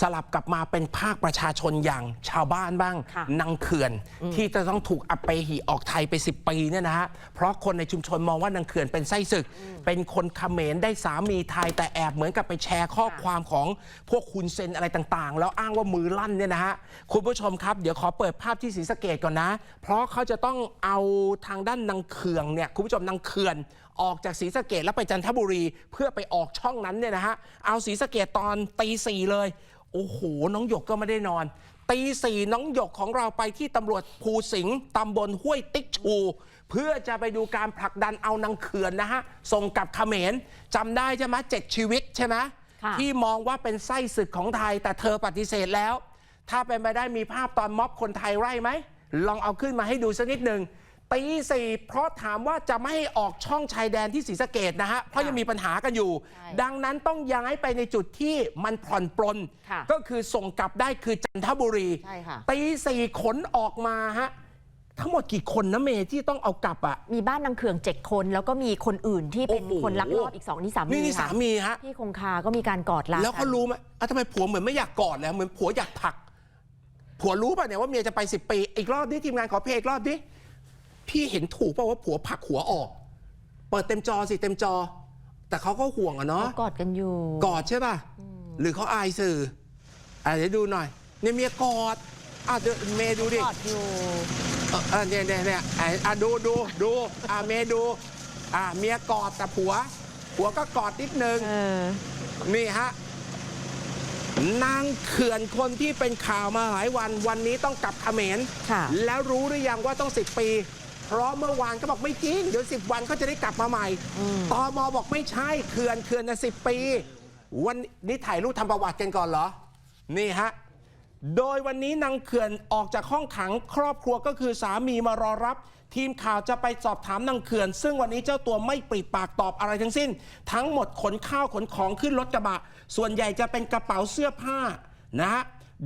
สลับกลับมาเป็นภาคประชาชนอย่างชาวบ้านบ้างค่ะนางเขื่อน ที่จะต้องถูกอัปไปหีออกไทยไป 10 ปีเนี่ยนะฮะเพราะคนในชุมชนมองว่านางเขื่อนเป็นไส้ศึก เป็นคนเขมรได้สามีไทยแต่แอบเหมือนกับไปแชร์ข้อความของพวกคุณเซนอะไรต่างๆ แล้วอ้างว่ามือลั่นเนี่ยนะฮะคุณผู้ชมครับ เดี๋ยวขอเปิดภาพที่ศรีสะเกดก่อนนะ เพราะเขาจะต้องเอาทางด้านนางเขื่องเนี่ยคุณผู้ชมนางเขื่อนออกจากศรีสะเกดแล้วไปจันทบุรี เพื่อไปออกช่องนั้นเนี่ยนะฮะเอาศรีสะเกดตอนตีสี่เลย โอ้โห น้องหยกก็ไม่ได้นอนตีสี่น้องหยกของเราไปที่ตำรวจภูสิงห์ตำบลห้วยติ๊กชู เพื่อจะไปดูการผลักดันเอานางเขื่อนนะฮะ ส่งกลับเขมรจำได้ใช่ไหมเจ็ดชีวิตใช่ไหมค่ะที่มองว่าเป็นไส้ศึกของไทย แต่เธอปฏิเสธแล้ว ถ้าเป็นไปได้มีภาพตอนม็อบคนไทยไร่ไหมลองเอาขึ้นมาให้ดูสักนิดหนึ่ง ตีสี่เพราะถามว่าจะไม่ให้ออกช่องชายแดนที่ศรีสะเกดนะฮะ เพราะยังมีปัญหากันอยู่ใช่ดังนั้นต้องย้ายไปในจุดที่มันผ่อนปลนค่ะก็คือส่งกลับได้คือจันทบุรีใช่ค่ะตีสี่ขนออกมาฮะทั้งหมดกี่คนนะเมย์ที่ต้องเอากลับอะ มีบ้านนางเขื่องเจ็ดคน แล้วก็มีคนอื่นที่เป็นโอ้โหคนลักลอบอีกสองนี่สามีนี่นี่ค่ะสามีฮะที่คงคาก็มีการกอดลาแล้วเขากันรู้ไหมอะทำไมผัวเหมือนไม่อยากกอดแล้วเหมือนผัวอยากผลักผัวรู้ป่ะเนี่ยว่าเมียจะไปสิบปีอีกรอบดิทีมงานขอเพลงอีกรอบดิ พี่เห็นถูกป่ะว่าผัวผลักหัวออก เปิดเต็มจอสิเต็มจอ แต่เขาก็ห่วงอะเนาะเขากอดกันอยู่ กอดใช่ป่ะ หรือเขาอายสื่ออะเดี๋ยวดูหน่อยเนี่ยเมียกอดอะเดี๋ยวเมย์ดูดิกอดอยู่เออเออเนี่ยเนี่ยเนี่ยอะอะดูดูดูอะเมย์ดูอะเมียกอดแต่ผัว ผัวก็กอดนิดนึง เออ นี่ฮะนางเขื่อนคนที่เป็นข่าวมาหลายวัน วันนี้ต้องกลับเขมรค่ะ แล้วรู้หรือยังว่าต้อง10ปี เพราะเมื่อวานก็บอกไม่จริง เดี๋ยว 10 วันเขาจะได้กลับมาใหม่อืมตอมอบอกไม่ใช่เขื่อนเขื่อนนะสิปี วันนี้ถ่ายรูปทำประวัติกันก่อนเหรอ นี่ฮะ โดยวันนี้นางเขื่อนออกจากห้องขังครอบครัวก็คือสามีมารอรับ ทีมข่าวจะไปสอบถามนางเขื่อน ซึ่งวันนี้เจ้าตัวไม่ปริปากตอบอะไรทั้งสิ้น ทั้งหมดขนข้าวขนของขึ้นรถกระบะ ส่วนใหญ่จะเป็นกระเป๋าเสื้อผ้านะฮะ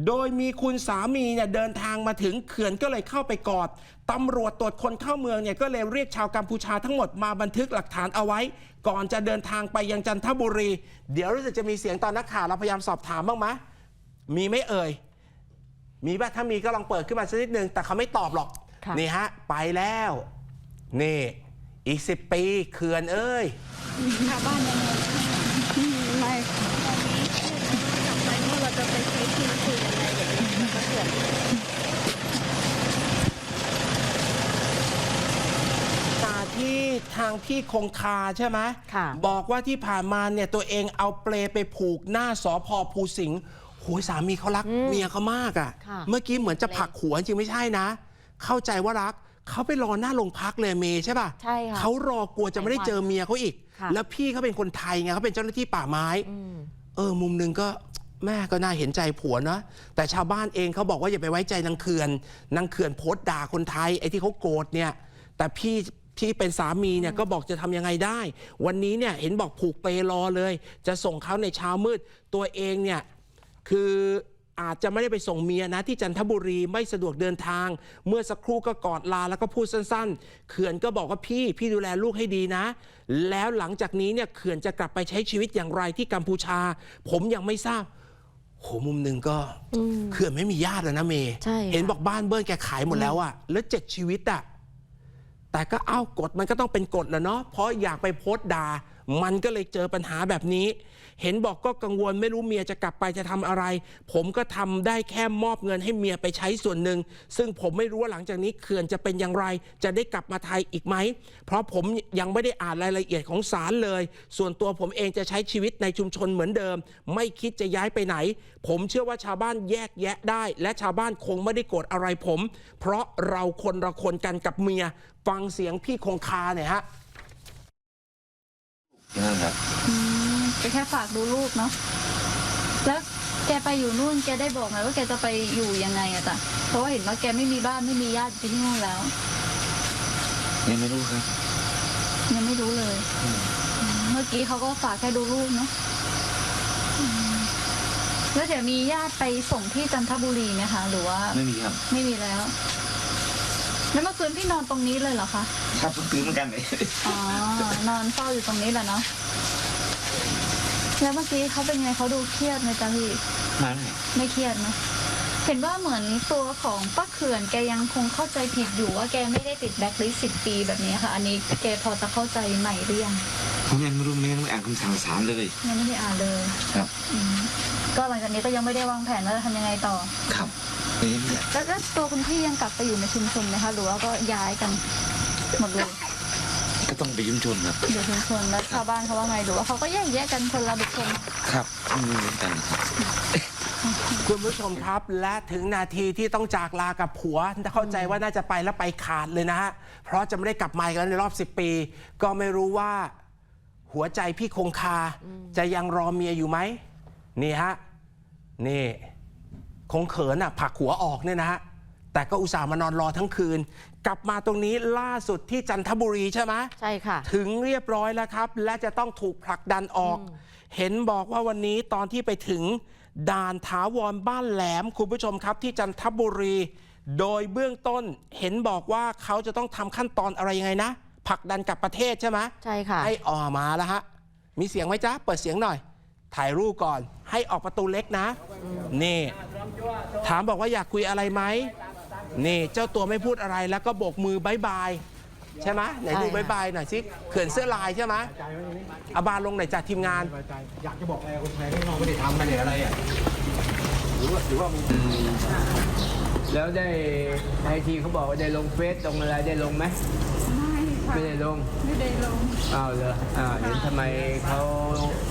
โดยมีคุณสามีเนี่ยเดินทางมาถึงเขื่อนก็เลยเข้าไปกอดตำรวจตรวจคนเข้าเมืองเนี่ยก็เลยเรียกชาวกัมพูชาทั้งหมดมาบันทึกหลักฐานเอาไว้ ก่อนจะเดินทางไปยังจันทบุรี เดี๋ยวรู้สึกจะมีเสียงตอนนักข่าวเราพยายามสอบถามบ้างไหมมีไหม่เอ่ย มีป่ะถ้ามีก็ลองเปิดขึ้นมาสักนิดนึงแต่เขาไม่ตอบหรอกค่ะนี่ฮะไปแล้วนี่อีกสิปีเขื่อนเอ้ยชาวบ้านยังไงไม่ตอนนี้กลับไปเมื่อเราจะไปใช้ชีวิตอยู่ยังไงแบบนี้ก็เกิด ตาที่ทางพี่คงคาใช่ไหมค่ะ บอกว่าที่ผ่านมาเนี่ยตัวเองเอาเปลไปผูกหน้าสอพอภูสิงห์โหยสามีเขารักเมียเขามากอะ่ะ ค่ะ เมื่อกี้เหมือนจะผลักหัวจริงไม่ใช่นะ เข้าใจว่ารักเขาไปรอหน้าโรงพักเลยเมย์ใช่ป่ะใช่ค่ะเขารอกลัวจะไม่ได้เจอเมียเขาอีก ค่ะ แล้วพี่เขาเป็นคนไทยไงเขาเป็นเจ้าหน้าที่ป่าไม้ อืม เออมุมหนึ่งก็แม่ก็น่าเห็นใจผัวนะแต่ชาวบ้านเองเขาบอกว่าอย่าไปไว้ใจนางเขื่อนนางเขื่อนโพสต์ด่าคนไทยไอ้ที่เขาโกรธเนี่ย แต่พี่ ที่เป็นสามีเนี่ยก็บอกจะทำยังไงได้ วันนี้เนี่ยเห็นบอกผูกเปรอเลย จะส่งเขาในเช้ามืด ตัวเองเนี่ยคืออาจจะไม่ได้ไปส่งเมียนะ ที่จันทบุรีไม่สะดวกเดินทาง เมื่อสักครู่ก็กอดลาแล้วก็พูดสั้นๆ เขื่อนก็บอกว่าพี่พี่ดูแลลูกให้ดีนะ แล้วหลังจากนี้เนี่ยเขื่อนจะกลับไปใช้ชีวิตอย่างไรที่กัมพูชา ผมยังไม่ทราบโหมุมหนึ่งก็อืมเขื่อนไม่มีญาติแล้วนะเมย์ใช่ค่ะเห็นบอกบ้านเบิ้ลแกขายหมดแล้วอะแล้วเจ็ดชีวิตอะ แต่ก็เอ้ากฎมันก็ต้องเป็นกฎแหละเนาะเพราะอยากไปโพสต์ด่ามันก็เลยเจอปัญหาแบบนี้ เห็นบอกก็กังวลไม่รู้เมียจะกลับไปจะทำอะไร ผมก็ทำได้แค่มอบเงินให้เมียไปใช้ส่วนหนึ่ง ซึ่งผมไม่รู้ว่าหลังจากนี้เขื่อนจะเป็นอย่างไร จะได้กลับมาไทยอีกไหม เพราะผมยังไม่ได้อ่านรายละเอียดของศาลเลย ส่วนตัวผมเองจะใช้ชีวิตในชุมชนเหมือนเดิม ไม่คิดจะย้ายไปไหน ผมเชื่อว่าชาวบ้านแยกแยะได้ และชาวบ้านคงไม่ได้โกรธอะไรผม เพราะเราคนละคนกันกับเมียฟังเสียงพี่คงคาเนี่ยฮะนั่นครับ อืมก็แค่ฝากดูลูกเนาะแล้วแกไปอยู่นู่นแกได้บอกไหมว่าแกจะไปอยู่ยังไงอะจ๊ะเพราะว่าเห็นว่าแกไม่มีบ้านไม่มีญาติที่นู่นแล้ว ยังไม่รู้ครับ ยังไม่รู้เลยอืมเมื่อกี้เขาก็ฝากแค่ดูลูกเนาะอืมแล้วเดี๋ยวมีญาติไปส่งที่จันทบุรีไหมคะหรือว่าไม่มีครับ ไม่มีแล้ว แล้วเมื่อคืนพี่นอนตรงนี้เลยเหรอคะ ครับเพิ่งตื่นเหมือนกันเลยอ๋อนอนเฝ้าอยู่ตรงนี้แหละเนาะ แล้วเมื่อกี้เขาเป็นไงเขาดูเครียดไหมจ๊ะพี่มาไหนไม่เครียดเนอะเห็นว่าเหมือนตัวของป้าเขื่อนแกยังคงเข้าใจผิดอยู่ว่าแกไม่ได้ติดแบ็คลิสต์สิบปีแบบนี้ค่ะ อันนี้แกพอจะเข้าใจใหม่หรือยังผมยังไม่รู้ไม่ต้องอ่านคำสั่งศาลเลยยังไม่ได้อ่านเลยครับอืมก็หลังจากนี้ก็ยังไม่ได้วางแผนว่าจะทำยังไงต่อครับไม่ยังเนี่ยแล้วแล้วตัวคุณพี่ยังกลับไปอยู่ในชุมชนไหมคะหรือว่าก็ย้ายกันหมดเลย ก็ต้องไปยุ่งชนครับอยู่ชุมชนแล้วชาวบ้านเขาว่าไงหรือว่าเขาก็แยกแยกกันคนละบุคคลครับไม่เหมือนกันครับ คุณผู้ชมครับและถึงนาทีที่ต้องจากลากับผัวเข้าใจว่าน่าจะไปแล้วไปขาดเลยนะฮะเพราะจะไม่ได้กลับมาอีกแล้วในรอบ 10 ปี ก็ไม่รู้ว่า หัวใจพี่คงคาจะยังรอเมียอยู่ไหมนี่ฮะนี่คงเขินอะผลักหัวออกเนี่ยนะฮะแต่ก็อุตส่าห์มานอนรอทั้งคืน กลับมาตรงนี้ล่าสุดที่จันทบุรีใช่ไหมใช่ค่ะ ถึงเรียบร้อยแล้วครับ และจะต้องถูกผลักดันออก เห็นบอกว่าวันนี้ตอนที่ไปถึงด่านถาวรบ้านแหลมคุณผู้ชมครับที่จันทบุรี โดยเบื้องต้นเห็นบอกว่าเขาจะต้องทำขั้นตอนอะไรยังไงนะผลักดันกลับประเทศใช่ไหมใช่ค่ะ ให้ออกมาแล้วฮะมีเสียงไหมจ๊ะเปิดเสียงหน่อย ถ่ายรูปก่อน ให้ออกประตูเล็กนะ นี่ ถามบอกว่าอยากคุยอะไรไหม นี่เจ้าตัวไม่พูดอะไรแล้วก็โบกมือบายบายใช่ไหมไหนดูใช่ค่ะบายบายหน่อยสิเขื่อนเสื้อลายใช่ไหมอาบานลงไหนอยจากทีมงานสบายใจอยากจะบอกอะไรกับคนไทยที่เราไม่ได้ทำไม่ได้อะไรอะหรือว่าหรือว่ามันแล้วได้ไอทีเขาบอกว่าได้ลงเฟซลงอะไรได้ลงไหม ไม่ได้ลง ไม่ได้ลง อ้าวเหรออ้าวเห็นทำไมเขา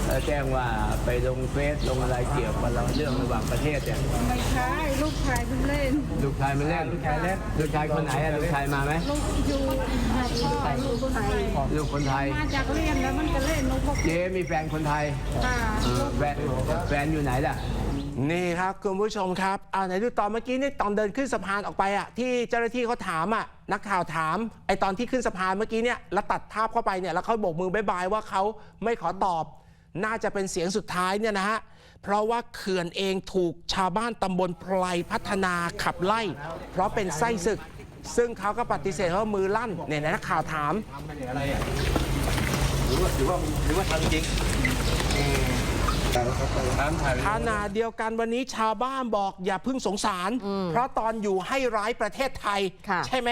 เอ่อแจ้งว่าไปลงเฟซลงอะไรเกี่ยวกับเราเรื่องระหว่างประเทศเนี่ยไม่ใช่ลูกชายเพิ่งเล่น ลูกชายมาเล่น ลูกชายเล่น ลูกชายคนไหนอะลูกชายมาไหมลูกอยู่พ่อลูกคนไทยลูกคนไทย มาจากเรียนแล้วมันก็เล่นลูกพวกเจ๊มีแฟนคนไทยค่ะเออแฟนแฟนอยู่ไหนล่ะ นี่ครับคุณผู้ชมครับอ่าไหนดูตอนเมื่อกี้นี่ตอนเดินขึ้นสะพานออกไปอะที่เจ้าหน้าที่เขาถามอะนักข่าวถามไอตอนที่ขึ้นสะพานเมื่อกี้เนี่ยแล้วตัดภาพเข้าไปเนี่ยแล้วเขาโบกมือบายบายว่าเขาไม่ขอตอบ น่าจะเป็นเสียงสุดท้ายเนี่ยนะฮะเพราะว่าเขื่อนเองถูกชาวบ้านตำบลไพรพัฒนาขับไล่ เพราะเป็นไส้ศึก ซึ่งเขาก็ปฏิเสธว่ามือลั่นเนี่ยนักข่าวถามหรือว่าหรือว่าหรือว่าทำจริง ขณะเดียวกันวันนี้ชาวบ้านบอกอย่าเพึ่งสงสาร เพราะตอนอยู่ให้ร้ายประเทศไทยค่ะใช่ไหม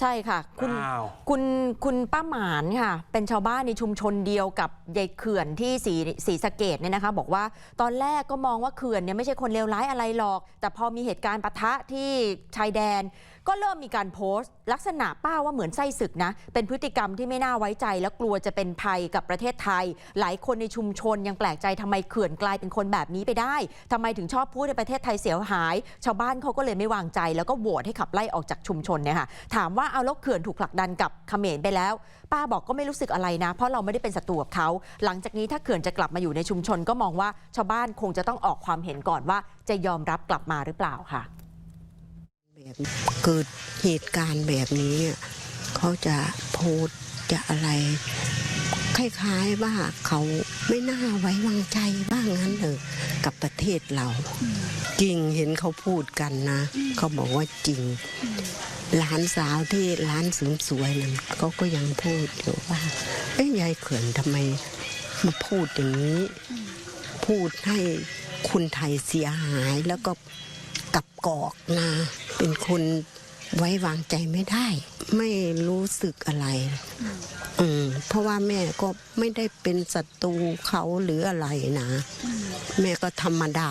ใช่ค่ะ คุณอ้าวคุณคุณป้าหมานค่ะ เป็นชาวบ้านในชุมชนเดียวกับยายเขื่อนที่สีสีสะเกดเนี่ยนะคะ บอกว่าตอนแรกก็มองว่าเขื่อนเนี่ยไม่ใช่คนเลวร้ายอะไรหรอก แต่พอมีเหตุการณ์ปะทะที่ชายแดน ก็เริ่มมีการโพสต์ ลักษณะป้าว่าเหมือนไส้ศึกนะ เป็นพฤติกรรมที่ไม่น่าไว้ใจ และกลัวจะเป็นภัยกับประเทศไทย หลายคนในชุมชนยังแปลกใจทำไมเขื่อนกลายเป็นคนแบบนี้ไปได้ทำไมถึงชอบพูดในประเทศไทยเสียหาย ชาวบ้านเขาก็เลยไม่วางใจ แล้วก็โหวตให้ขับไล่ออกจากชุมชนเนี่ยค่ะถามว่าเอาแล้วเขื่อนถูกผลักดันกับเขมรไปแล้ว ป้าบอกก็ไม่รู้สึกอะไรนะ เพราะเราไม่ได้เป็นศัตรูกับเขาหลังจากนี้ถ้าเขื่อนจะกลับมาอยู่ในชุมชนก็มองว่าชาวบ้านคงจะต้องออกความเห็นก่อนว่าจะยอมรับกลับมาหรือเปล่าค่ะ แบบเกิดเหตุการณ์แบบนี้ เขาจะโพสจะอะไร คล้ายๆว่าเขาไม่น่าไว้วางใจบ้างงั้นเถอะกับประเทศเรา จริงเห็นเขาพูดกันนะ เขาบอกว่าจริงหลานสาวที่ร้านเสริมสวยนั่นเขาก็ยังพูดอยู่ว่า เอ้ยยายเขื่อนทำไมมาพูดอย่างนี้ พูดให้คุณไทยเสียหายแล้วก็ กับกอกนะเป็นคนไว้วางใจไม่ได้ ไม่รู้สึกอะไร อืมเพราะว่าแม่ก็ไม่ได้เป็นศัตรูเขาหรืออะไรนะ แม่ก็ธรรมดา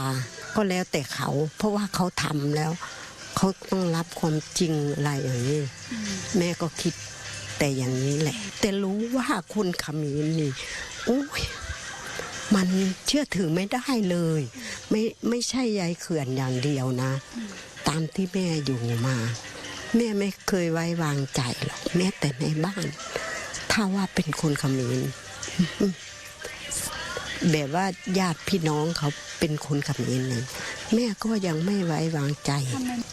ก็แล้วแต่เขา เพราะว่าเขาทำแล้ว เขาต้องรับความจริงอะไรอย่างนี้ แม่ก็คิดแต่อย่างนี้แหละ แต่รู้ว่าคุณขมิ้นนี่โอ้ย มันเชื่อถือไม่ได้เลย ไม่ไม่ใช่ยายเขื่อนอย่างเดียวนะ ตามที่แม่อยู่มา แม่ไม่เคยไว้วางใจหรอกแม้แต่ในบ้าน ถ้าว่าเป็นคนเขมรแบบว่าญาติพี่น้องเขาเป็นคนเขมรนี่แม่ก็ยังไม่ไว้วางใจ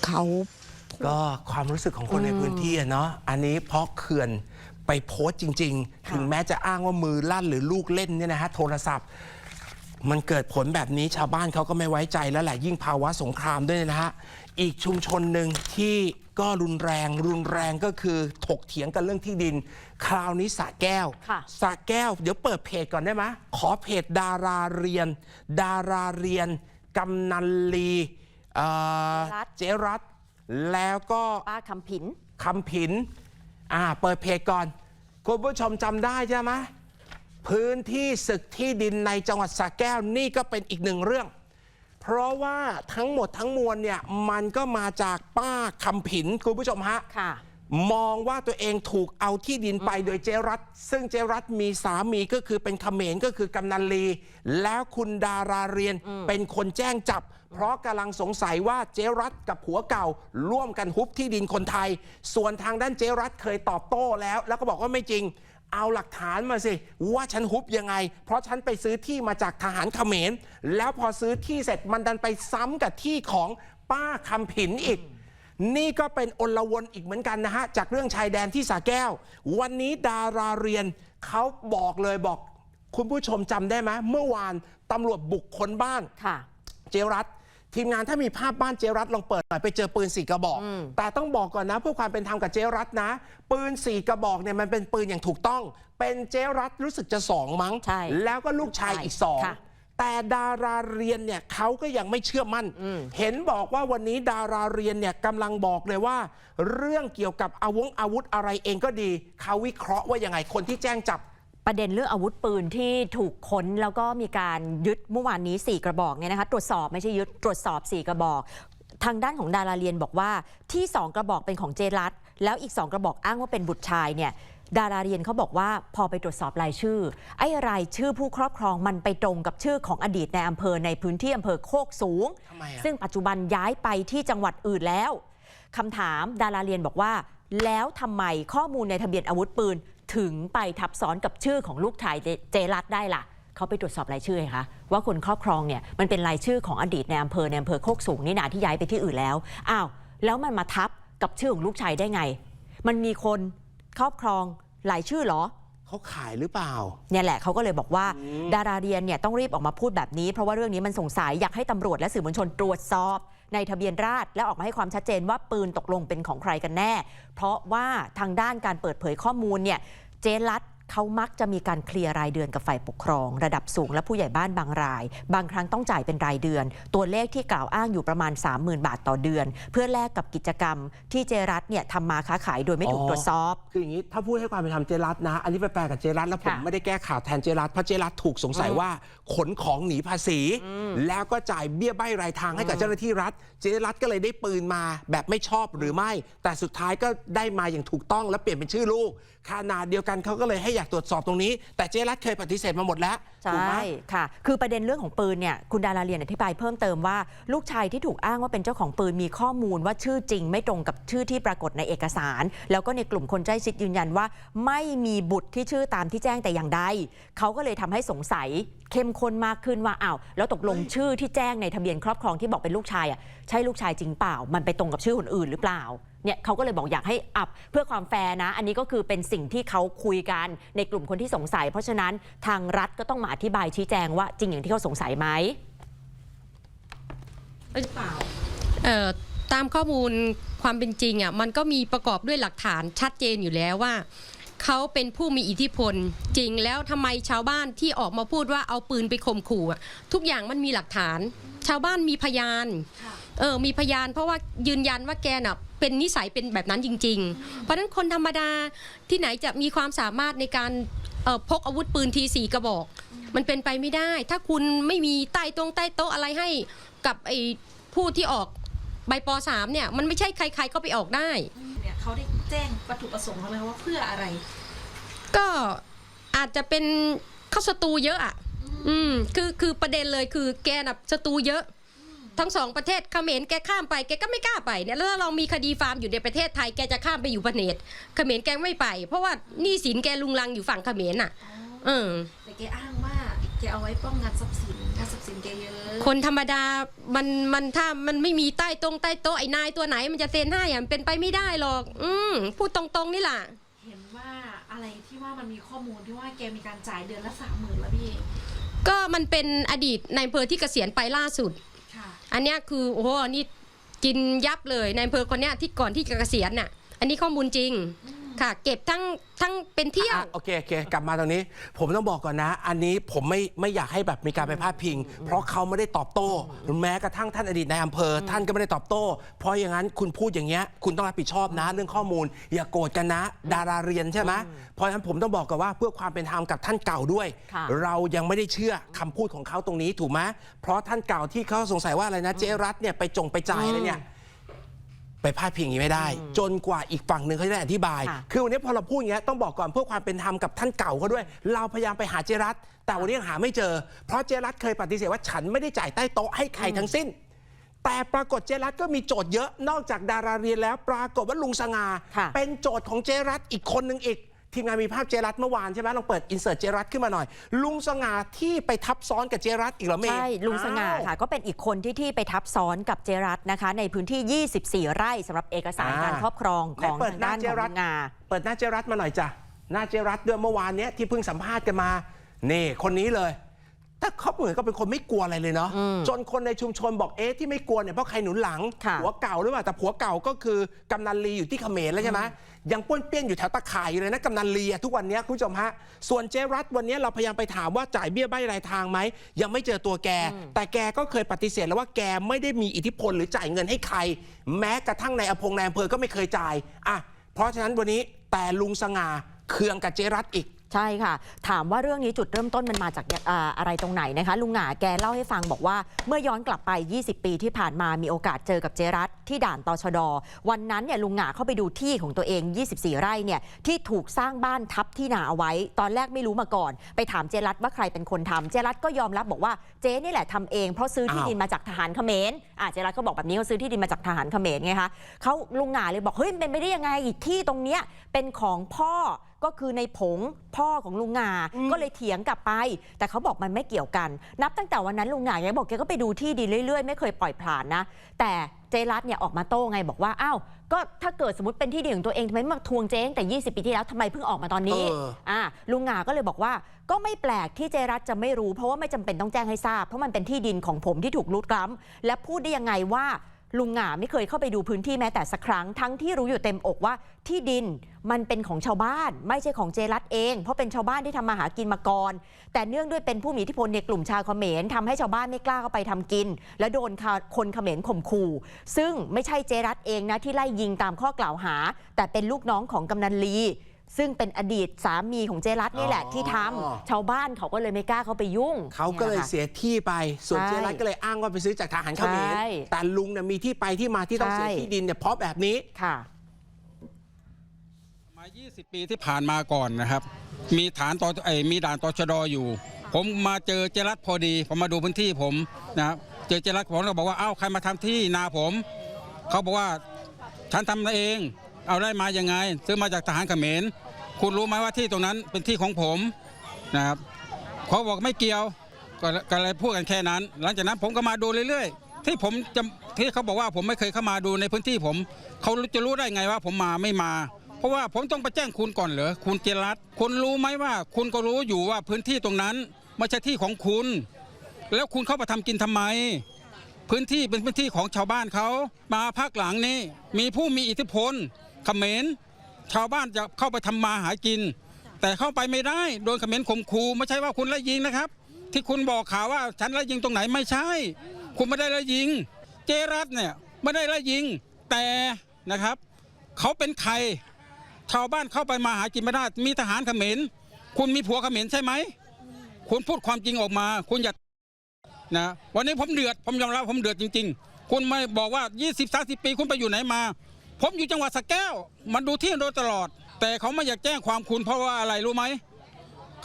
เขาก็ความรู้สึกของคนในพื้นที่อะเนาะอันนี้เพราะเขื่อน ไปโพสต์จริง ๆ ถึงแม้จะอ้างว่ามือลั่นหรือลูกเล่นเนี่ยนะฮะโทรศัพท์ มันเกิดผลแบบนี้ชาวบ้านเขาก็ไม่ไว้ใจแล้วแหละยิ่งภาวะสงครามด้วยนะฮะอีกชุมชนหนึ่งที่ก็รุนแรง รุนแรงก็คือถกเถียงกันเรื่องที่ดิน คราวนี้สระแก้วค่ะสระแก้ว เดี๋ยวเปิดเพจก่อนได้ไหมขอเพจดาราเรียน ดาราเรียนกำนันลีเอ่อเจ๊รัฐเจรัตแล้วก็ป้าคำผินคำผิน อ่าเปิดเพจก่อน คุณผู้ชมจำได้ใช่ไหมพื้นที่ศึกที่ดินในจังหวัดสระแก้วนี่ก็เป็นอีกหนึ่งเรื่อง เพราะว่าทั้งหมดทั้งมวลเนี่ยมันก็มาจากป้าคำผินคุณผู้ชมฮะ ค่ะ มองว่าตัวเองถูกเอาที่ดินไปโดยเจรัตซึ่งเจรัตมีสามีก็คือเป็นเขมรก็คือกำนันลี แล้วคุณดาราเรียนเป็นคนแจ้งจับ เพราะกำลังสงสัยว่าเจรัตกับผัวเก่า ร่วมกันฮุบที่ดินคนไทย ส่วนทางด้านเจรัตเคยตอบโต้แล้ว แล้วก็บอกว่าไม่จริง เอาหลักฐานมาสิ ว่าฉันฮุบยังไง เพราะฉันไปซื้อที่มาจากทหารเขมร แล้วพอซื้อที่เสร็จมันดันไปซ้ำกับที่ของป้าคำผินอีก นี่ก็เป็นอลวนอีกเหมือนกันนะฮะ จากเรื่องชายแดนที่สาแก้ว วันนี้ดาราเรียนเขาบอกเลยบอก คุณผู้ชมจำได้ไหมเมื่อวานตำรวจบุกคนบ้านค่ะเจรัตทีมงานถ้ามีภาพบ้านเจรัตลองเปิดหน่อยไปเจอปืนสี่กระบอก แต่ต้องบอกก่อนนะเพื่อความเป็นธรรมกับเจรัตนะ ปืนสี่กระบอกเนี่ยมันเป็นปืนอย่างถูกต้อง เป็นเจรัตรู้สึกจะสองมั้งใช่แล้วก็ลูกชายอีกสองค่ะ แต่ดาราเรียนเนี่ยเขาก็ยังไม่เชื่อมั่น เห็นบอกว่าวันนี้ดาราเรียนเนี่ยกำลังบอกเลยว่า เรื่องเกี่ยวกับอาวงอาวุธอะไรเองก็ดีเขาวิเคราะห์ว่ายังไงคนที่แจ้งจับประเด็นเรื่องอาวุธปืนที่ถูกค้นแล้วก็มีการยึดเมื่อวานนี้ 4 กระบอกเนี่ยนะคะตรวจสอบไม่ใช่ยึดตรวจสอบ 4 กระบอก ทางด้านของดาราเรียนบอกว่าที่ 2 กระบอกเป็นของเจรัตแล้วอีก 2 กระบอกอ้างว่าเป็นบุตรชายเนี่ย ดาราเรียนเขาบอกว่าพอไปตรวจสอบรายชื่อ ไอ้รายชื่อผู้ครอบครองมันไปตรงกับชื่อของอดีตในอำเภอในพื้นที่อำเภอโคกสูงทำไมอะซึ่งปัจจุบันย้ายไปที่จังหวัดอื่นแล้วคำถามดาราเรียนบอกว่า แล้วทำไมข้อมูลในทะเบียนอาวุธปืน ถึงไปทับซ้อนกับชื่อของลูกชายเจเจรัตได้ล่ะเขาไปตรวจสอบรายชื่อไงคะว่าคนครอบครองเนี่ยมันเป็นรายชื่อของอดีตในอำเภอในอำเภอโคกสูงนี่นาที่ย้ายไปที่อื่นแล้วอ้าวแล้วมันมาทับกับชื่อของลูกชายได้ไง มันมีคน ครอบครองหลายชื่อเหรอ เขาขายหรือเปล่า เนี่ยแหละเขาก็เลยบอกว่า ดาราเรียนเนี่ยต้องรีบออกมาพูดแบบนี้ เพราะว่าเรื่องนี้มันสงสัยอยากให้ตำรวจและสื่อมวลชนตรวจสอบ ในทะเบียนราษฎร์และออกมาให้ความชัดเจนว่าปืนตกลงเป็นของใครกันแน่ เพราะว่าทางด้านการเปิดเผยข้อมูลเนี่ยเจรัต เขามักจะมีการเคลียร์รายเดือนกับฝ่ายปกครอง ระดับสูงและผู้ใหญ่บ้านบางราย บางครั้งต้องจ่ายเป็นรายเดือน ตัวเลขที่กล่าวอ้างอยู่ประมาณ 30,000 บาทต่อเดือน เพื่อแลกกับกิจกรรม ที่เจรัตเนี่ยทำมาค้าขายโดยไม่ถูกอ๋อตรวจสอบ คืออย่างนี้ถ้าพูดให้ความเป็นธรรมเจรัตนะ อันนี้ไปแปลกับเจรัตแล้วผมค่ะไม่ได้แก้ข่าวแทนเจรัตเพราะเจรัตถูกสงสัยว่าขนของหนีภาษี แล้วก็จ่ายเบี้ยใบรายทางให้กับเจ้าหน้าที่รัฐ เจรัตก็เลยได้ปืนมาแบบไม่ชอบหรือไม่ แต่สุดท้ายก็ได้มาอย่างถูกต้องและเปลี่ยนเป็นชื่อลูกขนาดเดียวกันเขาก็เลยให้อยากตรวจสอบตรงนี้ แต่เจรัตเคยปฏิเสธมาหมดแล้วใชถูกไหม่ค่ะ คือประเด็นเรื่องของปืนเนี่ยคุณดาราเรียนอธิบายเพิ่มเติมว่าลูกชายที่ถูกอ้างว่าเป็นเจ้าของปืนมีข้อมูลว่าชื่อจริง ไม่ตรงกับชื่อที่ปรากฏในเอกสาร แล้วก็ในกลุ่มคนใกล้ชิดยืนยันว่า ไม่มีบุตรที่ชื่อตามที่แจ้งแต่อย่างใดเขาก็เลยทำให้สงสัยเข้มข้นมากขึ้นว่าอ้าวแล้วตกลงชื่อที่แจ้งในทะเบียนครอบครองที่บอกเป็นลูกชายอะ ใช่ลูกชายจริงเปล่า มันไปตรงกับชื่อคนอื่นหรือเปล่าเนี่ยเขาก็เลยบอกอยากให้อัพเพื่อความแฟร์นะ อันนี้ก็คือเป็นสิ่งที่เขาคุยกันในกลุ่มคนที่สงสัย เพราะฉะนั้นทางรัฐก็ต้องมาอธิบายชี้แจงว่าจริงอย่างที่เขาสงสัยไหมเอ่อตามข้อมูลความเป็นจริงอะมันก็มีประกอบด้วยหลักฐานชัดเจนอยู่แล้วว่าเขาเป็นผู้มีอิทธิพลจริงแล้วทำไมชาวบ้านที่ออกมาพูดว่าเอาปืนไปข่มขู่ทุกอย่างมันมีหลักฐาน ชาวบ้านมีพยาน เออมีพยานเพราะว่ายืนยันว่าแกน่ะเป็นนิสัยเป็นแบบนั้นจริง ๆ เพราะฉะนั้นคนธรรมดาที่ไหนจะมีความสามารถในการเออพกอาวุธปืนทีสี่กระบอก มันเป็นไปไม่ได้ ถ้าคุณไม่มีใต้ตรงใต้โต๊ะอะไรให้กับไอ้ผู้ที่ออกใบปสามเนี่ยมันไม่ใช่ใคร ๆก็ไปออกได้ เนี่ยเขาได้แจ้งวัตถุประสงค์เขาไหมคะว่าเพื่ออะไร ก็อาจจะเป็นเข้าศัตรูเยอะอะ อืมคือคือประเด็นเลยคือแกน่ะศัตรูเยอะ ทั้งสองประเทศเขมรแกข้ามไปแกก็ไม่กล้าไปเนี่ยแล้วเรามีคดีฟาร์มอยู่ในประเทศไทยแกจะข้ามไปอยู่พะเนตเขมรแกไม่ไป เพราะว่าหนี้สินแกลุงลังอยู่ฝั่งเขมรน่ะ เออ แต่แกอ้างว่าแกเอาไว้ป้องกันทรัพย์สินนะทรัพย์สินแกเยอะคนธรรมดา มันมันถ้ามันไม่มีใต้ตรงใต้โต๊ะไอ้นายตัวไหนมันจะเซ็นให้อะมันเป็นไปไม่ได้หรอก อืมพูดตรงๆนี่แหละ เห็นว่าอะไรที่ว่ามันมีข้อมูลที่ว่าแกมีการจ่ายเดือนละสามหมื่นแล้วพี่ ก็มันเป็นอดีตนายอำเภอที่เกษียณไปล่าสุดค่ะ อันนี้คือโอ้โหนี่กินยับเลยในอำเภอคนเนี้ยที่ก่อนที่จะเกษียณน่ะ อันนี้ข้อมูลจริง ค่ะ เก็บทั้งทั้งเป็นเที่ยวอะโอเคโอเคกลับมาตรงนี้ ผมต้องบอกก่อนนะ อันนี้ผมไม่ไม่อยากให้แบบมีการไปพาดพิง เพราะเขาไม่ได้ตอบโต้แม้กระทั่งท่านอดีตนายอำเภออท่านก็ไม่ได้ตอบโต้ เพราะอย่างนั้นคุณพูดอย่างเงี้ยคุณต้องรับผิดชอบนะ เรื่องข้อมูล อย่าโกรธกันนะ ดาราเรียนใช่ไหมเพราะฉะนั้นผมต้องบอกกันว่าเพื่อความเป็นธรรมกับท่านเก่าด้วย ค่ะ เรายังไม่ได้เชื่อคำพูดของเขาตรงนี้ถูกไหมเพราะท่านเก่าที่เขาสงสัยว่าอะไรนะเจรัตเนี่ยไปจงไปจ่ายอะไรเนี่ย ไปพาดพิงอย่างนี้ไม่ได้ จนกว่าอีกฝั่งหนึ่งเขาจะได้อธิบายค่ะคือวันนี้พอเราพูดอย่างเงี้ยต้องบอกก่อนเพื่อความเป็นธรรมกับท่านเก่าเขาด้วย เราพยายามไปหาเจรัตแต่วันนี้ยังหาไม่เจอ เพราะเจรัตเคยปฏิเสธว่าฉันไม่ได้จ่ายใต้โต๊ะให้ใครทั้งสิ้น แต่ปรากฏเจรัตก็มีโจทย์เยอะนอกจากดาราเรียนแล้ว ปรากฏว่าลุงสง่าค่ะเป็นโจทย์ของเจรัตอีกคนหนึ่งอีก ทีมงานมีภาพเจรัตเมื่อวานใช่ไหมลองเปิดอินเสิร์ตเจรัตขึ้นมาหน่อย ลุงสง่าที่ไปทับซ้อนกับเจรัตอีกเหรอเมย์ใช่ลุงสง่าอ้วค่ะ ก็เป็นอีกคนที่ที่ไปทับซ้อนกับเจรัตนะคะ ในพื้นที่ 24 ไร่สำหรับเอกสารอ่าการครอบครองของไหนเปิดทางด้านหน้าเจของรัลุตงงาเปิดหน้าเจรัตมาหน่อยจ้ะหน้าเจรัตด้วยเมื่อวานเนี้ยที่เพิ่งสัมภาษณ์กันมานี่คนนี้เลย แต่เขาเหมือนก็เป็นคนไม่กลัวอะไรเลยเนาะอืมจนคนในชุมชนบอกเอ๊ะที่ไม่กลัวเนี่ยเพราะใครหนุนหลังค่ะผัวเก่าหรือเปล่าแต่ผัวเก่าก็คือกำนันลีอยู่ที่เขมรแล้วใช่ไหมยังป้วนเปี้ยนอยู่แถวตะข่ายอยู่เลยนะกำนันลีอะทุกวันเนี้ยคุณผู้ชมฮะส่วนเจรัตวันเนี้ยเราพยายามไปถามว่าจ่ายเบี้ยใบรายทางไหมยังไม่เจอตัวแก แต่แกก็เคยปฏิเสธแล้วว่าแกไม่ได้มีอิทธิพลหรือจ่ายเงินให้ใคร แม้กระทั่งในอพงในอำเภอก็ไม่เคยจ่ายอะเพราะฉะนั้นวันนี้แต่ลุงสง่าเคืองกับเจรัตอีก ใช่ค่ะ ถามว่าเรื่องนี้จุดเริ่มต้นมันมาจากอ่าอะไรตรงไหนนะคะ ลุงหงาแกเล่าให้ฟังบอกว่าเมื่อย้อนกลับไป 20 ปีที่ผ่านมามีโอกาสเจอกับเจรัตที่ด่านตชด วันนั้นเนี่ยลุงหงาเข้าไปดูที่ของตัวเอง 24 ไร่เนี่ยที่ถูกสร้างบ้านทับที่นาเอาไว้ ตอนแรกไม่รู้มาก่อน ไปถามเจรัตว่าใครเป็นคนทำเจรัตก็ยอมรับบอกว่าเจ๊นี่แหละทำเองเพราะซื้อที่อ้าวดินมาจากทหารเขมรอ่าเจรัตก็บอกแบบนี้เขาซื้อที่ดินมาจากทหารเขมรไงคะเขาลุงหงาเลยบอกเฮ้ยมันเป็นไปได้ยังไงที่ตรงเนี้ยเป็นของพ่อก็คือในผงพ่อของลุงงา ก็เลยเถียงกลับไป แต่เขาบอกมันไม่เกี่ยวกัน นับตั้งแต่วันนั้นลุงงาแกบอกแกก็ไปดูที่ดินเรื่อยๆ ไม่เคยปล่อยผ่านนะ แต่เจรัตเนี่ยออกมาโต้ไงบอกว่าอ้าวก็ถ้าเกิดสมมติเป็นที่ดินของตัวเองทำไมไม่มาทวงเจ๊ตั้งแต่ 20 ปีที่แล้วทำไมเพิ่งออกมาตอนนี้เอออ่าลุงงาก็เลยบอกว่า ก็ไม่แปลกที่เจรัตจะไม่รู้ เพราะว่าไม่จำเป็นต้องแจ้งให้ทราบเพราะมันเป็นที่ดินของผมที่ถูกลุกล้ำและพูดได้ยังไงว่า ลุงหงาไม่เคยเข้าไปดูพื้นที่แม้แต่สักครั้ง ทั้งที่รู้อยู่เต็มอกว่าที่ดินมันเป็นของชาวบ้าน ไม่ใช่ของเจรัตเอง เพราะเป็นชาวบ้านที่ทำมาหากินมาก่อน แต่เนื่องด้วยเป็นผู้มีอิทธิพลในกลุ่มชาวเขมรทำให้ชาวบ้านไม่กล้าเข้าไปทำกิน และโดนคนเขมรข่มขู่ ซึ่งไม่ใช่เจรัตเองนะที่ไล่ยิงตามข้อกล่าวหา แต่เป็นลูกน้องของกำนันลี ซึ่งเป็นอดีตสามีของเจรัตนี่แหละที่ทำอ๋อชาวบ้านเขาก็เลยไม่กล้าเข้าไปยุ่งเขาก็เลยนี่แหะค่ะเสียที่ไป ส่วนใช่เจรัตก็เลยอ้างว่าไปซื้อจากทหารเขมรใช่แต่ลุงเนี่ยมีที่ไปที่มาที่ต้องเสียใช่ ที่ดินเนี่ยเพราะแบบนี้ ค่ะ มา 20 ปีที่ผ่านมาก่อนนะครับ มีฐานตอไอยมีด่านตชดอยู่ ผมมาเจอเจรัตพอดี ผมมาดูพื้นที่ผมนะครับเจอเจรัตผมก็บอกว่า เอ้า ใครมาทำที่นาผม เขาบอกว่า ฉันทำเอง เอาได้มายังไง ซื้อมาจากทหารเขมรคุณรู้ไหมว่าที่ตรงนั้นเป็นที่ของผมนะครับเขาบอกไม่เกี่ยวก็ก็เลยพูดกันแค่นั้น หลังจากนั้นผมก็มาดูเรื่อยๆ ที่ผมจะที่เขาบอกว่าผมไม่เคยเข้ามาดูในพื้นที่ผมเขาจะรู้ได้ไงว่าผมมาไม่มา เพราะว่าผมต้องไปแจ้งคุณก่อนเหรอคุณเจรัตคุณรู้ไหมว่า คุณก็รู้อยู่ว่าพื้นที่ตรงนั้นไม่ใช่ที่ของคุณ แล้วคุณเข้ามาทำกินทำไม พื้นที่เป็นพื้นที่ของชาวบ้านเขามาภาคหลังนี้มีผู้มีอิทธิพล เขมรชาวบ้านจะเข้าไปทำมาหากิน แต่เข้าไปไม่ได้โดนเขมรข่มขู่ไม่ใช่ว่าคุณไล่ยิงนะครับ ที่คุณบอกข่าวว่าฉันไล่ยิงตรงไหนไม่ใช่ คุณไม่ได้ไล่ยิง เจรัตเนี่ยไม่ได้ไล่ยิง แต่นะครับเขาเป็นใครชาวบ้านเข้าไปมาหากินไม่ได้มีทหารเขมรคุณมีผัวเขมรใช่ไหมคุณพูดความจริงออกมา คุณอย่านะวันนี้ผมเดือดผมยอมรับผมเดือดจริง ๆ คุณไม่บอกว่า 20 30 ปีคุณไปอยู่ไหนมา ผมอยู่จังหวัดสแก้ว มันดูที่โดยตลอด แต่เขาไม่อยากแจ้งความคุณเพราะว่าอะไรรู้ไหม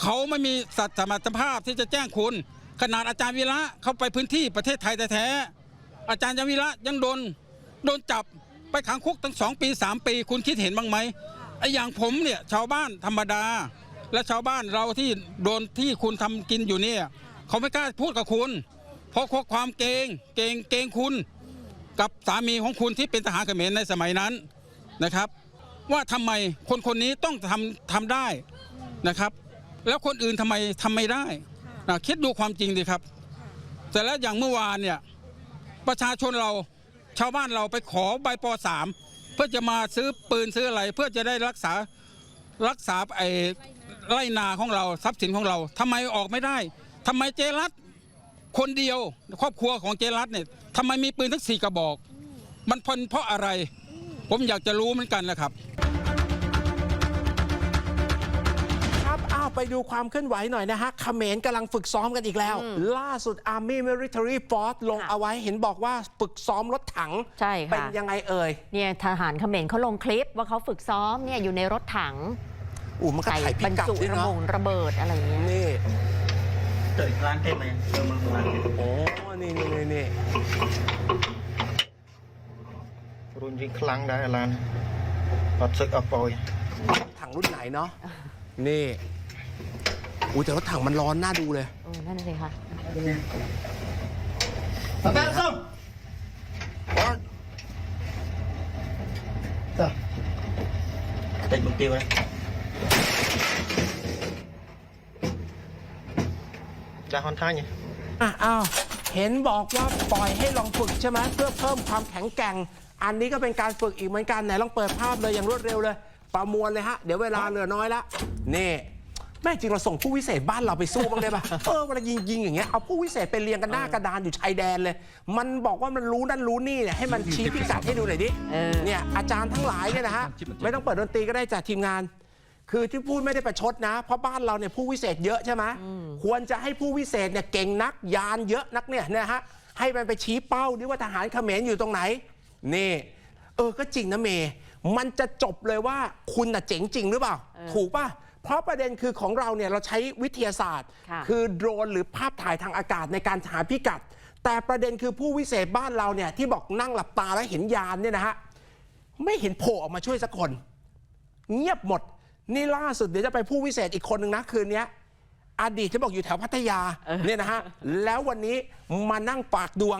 เขาไม่มีสัตสมรรถภาพที่จะแจ้งคุณ ขนาดอาจารย์วีระเข้าไปพื้นที่ประเทศไทยแท้ๆอาจารย์วีระยังโดนโดนจับไปขังคุกตั้งสองปีสามปี คุณคิดเห็นบ้างไหมไอ้อย่างผมเนี่ยชาวบ้านธรรมดา และชาวบ้านเราที่โดนที่คุณทำกินอยู่เนี่ยเขาไม่กล้าพูดกับคุณ เพราะความเกงเกงเกงคุณ กับสามีของคุณที่เป็นทหารเขมรในสมัยนั้นนะครับ ว่าทำไมคนคนนี้ต้องทำทำได้นะครับ แล้วคนอื่นทำไมทำไม่ได้นะคิดดูความจริงดีครับแต่แล้วอย่างเมื่อวานเนี่ยประชาชนเราชาวบ้านเราไปขอใบปสามเพื่อจะมาซื้อปืนซื้ออะไร เพื่อจะได้รักษารักษาไอ้ไรนาของเราทรัพย์สินของเราทำไมออกไม่ได้ทำไมเจรัต คนเดียวครอบครัวของเจรัตเนี่ยทำไมมีปืนทั้งสี่กระบอก มันพนเพราะอะไร ผมอยากจะรู้เหมือนกันนะครับครับอ้าวไปดูความเคลื่อนไหวหน่อยนะฮะเขมรกำลังฝึกซ้อมกันอีกแล้วอืมล่าสุด Army Military Force ลงค่ะเอาไว้เห็นบอกว่าฝึกซ้อมรถถัง ใช่เป็นค่ะยังไงเอ่ย เนี่ยทหารเขมรเขาลงคลิปว่าเขาฝึกซ้อมเนี่ยอยู่ในรถถังอู้มันก็ใส่ถ่ายพิบรรกัดจุด้วยระเนาะบงระเบิดอะไรอย่างเงี้ย นี่ กิดร้านเต้นไหมเออมึงร้านเนโอ้นี่นี่นี่นี่รุ่นยิ่งคลังได้ร้านปัดซึกอัปปอยถังรุ่นไหนเนาะนี่อู้แต่รถถังมันร้อนน่าดูเลยโอ้นั่นเลยค่ะสตาร์ทส้มร้อนจ้ะติดบุกตียวเลย hoàn thành nhỉ อะอ้าวเห็นบอกว่าปล่อยให้ลองฝึกใช่ไหมเพื่อเพิ่มความแข็งแกร่ง อันนี้ก็เป็นการฝึกอีกเหมือนกันไหนลองเปิดภาพเลยอย่างรวดเร็วเลย ประมวลเลยฮะ เดี๋ยวเวลาเหลือน้อยละนี่แม่จริงเราส่งผู้วิเศษบ้านเราไปสู้บ้างได้ปะเออเวลายิงยิงอย่างเงี้ยเอาผู้วิเศษไปเรียงกันหน้ากระดานอยู่ชายแดนเลย มันบอกว่ามันรู้นั่นรู้นี่เนี่ยให้มันชี้พิกัดให้ดูหน่อยดิเออเนี่ยอาจารย์ทั้งหลายเนี่ยนะฮะไม่ต้องเปิดดนตรีก็ได้จากทีมงาน คือที่พูดไม่ได้ประชดนะ เพราะบ้านเราเนี่ยผู้วิเศษเยอะใช่ไหมควรจะให้ผู้วิเศษเนี่ยเก่งนักยานเยอะนักเนี่ยนะฮะให้มันไปชี้เป้าดิว่าทหารเขมรอยู่ตรงไหน นี่ เออก็จริงนะเมย์มันจะจบเลยว่าคุณน่ะเจ๋งจริงหรือเปล่า ถูกป่ะเพราะประเด็นคือของเราเนี่ยเราใช้วิทยาศาสตร์ค่ะคือโดรนหรือภาพถ่ายทางอากาศในการหาพิกัด แต่ประเด็นคือผู้วิเศษบ้านเราเนี่ยที่บอกนั่งหลับตาแล้วเห็นยานเนี่ยนะฮะไม่เห็นโผล่ออกมาช่วยสักคน เงียบหมด นี่ล่าสุดเดี๋ยวจะไปผู้วิเศษอีกคนหนึ่งนะคืนเนี้ยอดีตที่บอกอยู่แถวพัทยาเนี่ยนะฮะแล้ววันนี้มานั่งปากดวง